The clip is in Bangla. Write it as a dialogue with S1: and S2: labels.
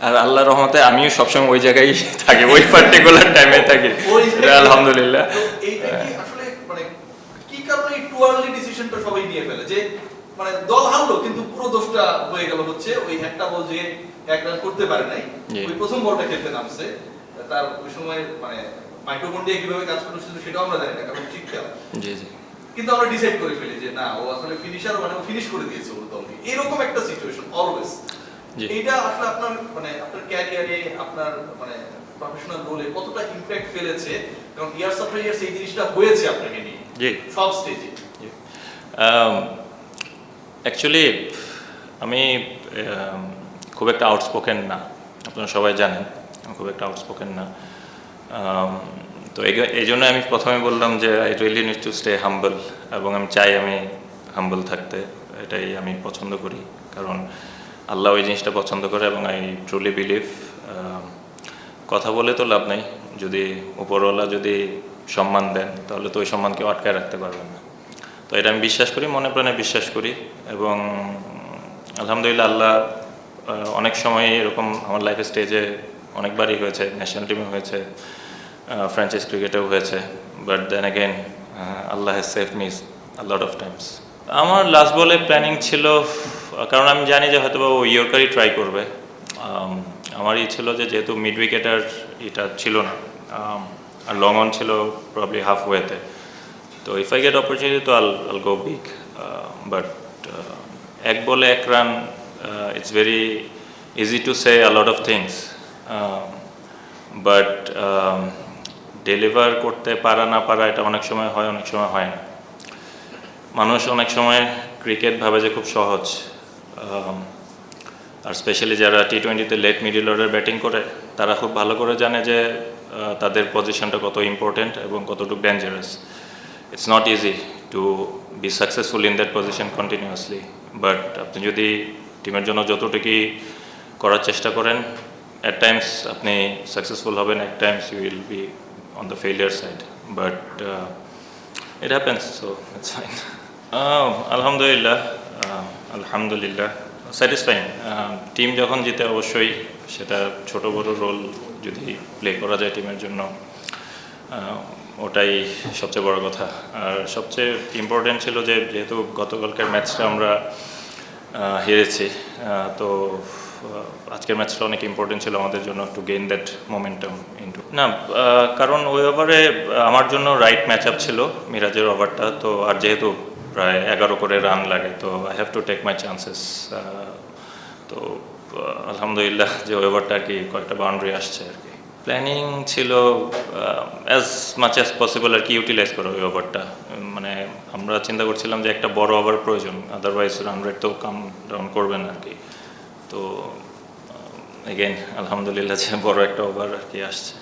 S1: আর আল্লাহর রহমতে আমিও সবসময় ওই জায়গায় থাকি ওই পার্টিকুলার টাইমে থাকি। আলহামদুলিল্লাহ।
S2: মানে মানে দল হারলো কিন্তু পুরো দোষটা হয়ে গেল হচ্ছে ওই একটা বল যে এক রান করতে পারে নাই। ওই প্রথম বলটা খেলতে নামছে। তার ওই সময় মানে মাইক্রোফোনডিয়া কীভাবে কাজ সেটাও আমরা জানি না কারণ ঠিক খেলা।
S1: জি জি।
S2: কিন্তু আমরা ডিসাইড করে ফেলি যে না ও আসলে ফিনিশার মানে ও ফিনিশ করে দিয়েছে ওর দলকে। এরকম একটা সিচুয়েশন অলওয়েজ
S1: জি।
S2: এটা আসলে আপনার মানে আপনার ক্যারিয়ারে আপনার মানে প্রফেশনাল রোলে কতটা ইমপ্যাক্ট ফেলেছে? কারণ ইয়ার্স আফটার ইয়ার্স এই জিনিসটা হয়েছে আপনাকে নিয়ে।
S1: জি।
S2: সব স্টেজে
S1: অ্যাকচুয়ালি আমি খুব একটা আউটস্পোকেন না। আপনারা সবাই জানেন আমি খুব একটা আউটস্পোকেন না। তো এই- এই জন্য আমি প্রথমে বললাম যে I really need to stay humble এবং আমি চাই আমি হাম্বল থাকতে। এটাই আমি পছন্দ করি। কারণ আল্লাহ ওই জিনিসটা পছন্দ করে এবং আই ট্রুলি বিলিভ কথা বলে তো লাভ নাই। যদি উপরওয়ালা যদি সম্মান দেন, তাহলে তো ওই সম্মানকে আটকায় রাখতে পারবেন না। তো এটা আমি বিশ্বাস করি, মনে প্রাণে বিশ্বাস করি এবং আলহামদুলিল্লাহ আল্লাহ অনেক সময় এরকম আমার লাইফে স্টেজে অনেকবারই হয়েছে ন্যাশনাল টিমে হয়েছে ফ্র্যাঞ্চাইজ ক্রিকেটেও হয়েছে। But then again Allah has save miss a lot of times আমার লাস্ট বলে প্ল্যানিং ছিল কারণ আমি জানি যে হয়তো ও ইয়র্কারই ট্রাই করবে। আমার ই ছিল যে যেহেতু মিড উইকেটার এটা ছিল না আর লং অন ছিল প্রবলি হাফ ওয়েতে তো ইফ আই গেট অপরচুনিটি তো আল আল গো বিগ বাট এক বলে এক run it's very easy to say a lot of things but deliver করতে পারা না পারা এটা অনেক সময় হয়, অনেক সময় হয় না। মানুষ অনেক সময় ক্রিকেট ভাবে যে খুব সহজ। আর স্পেশালি যারা টি টোয়েন্টিতে লেট মিডিল অর্ডার ব্যাটিং করে, তারা খুব ভালো করে জানে যে তাদের পজিশনটা কত ইম্পর্টেন্ট এবং কতটুকু dangerous it's not easy to be successful in that position continuously but আপনি যদি টিমের জন্য যতটুকুই করার চেষ্টা করেন অ্যাট টাইমস আপনি সাকসেসফুল হবেন at times you will be on the failure side but it happens so it's fine আলহামদুলিল্লাহ আলহামদুলিল্লাহ স্যাটিসফাইং টিম যখন জিতে অবশ্যই সেটা ছোট বড় রোল যদি প্লে করা যায় টিমের জন্য ওটাই সবচেয়ে বড় কথা। আর সবচেয়ে ইম্পর্টেন্ট ছিল যে যেহেতু গতকালকার ম্যাচটা আমরা হেরেছি তো আজকের ম্যাচটা অনেক ইম্পর্টেন্ট ছিল আমাদের জন্য to gain that momentum into না কারণ ওই ওভারে আমার জন্য রাইট ম্যাচ আপ ছিল মিরাজের ওভারটা তো আর যেহেতু প্রায় এগারো করে রান লাগে, তো I have to take my chances তো আলহামদুলিল্লাহ যে ওভারটা আর কি কয়েকটা বাউন্ডারি আসছে আর কি। প্ল্যানিং ছিল অ্যাজ মাচ অ্যাজ পসিবল আর কি ইউটিলাইজ করা ওই ওভারটা মানে আমরা চিন্তা করছিলাম যে একটা বড় ওভার প্রয়োজন আদারওয়াইজ রান রেট তো কাম ডাউন করবেন আর কি। তো এগেন আলহামদুলিল্লাহ যে বড় একটা ওভার আর কি আসছে।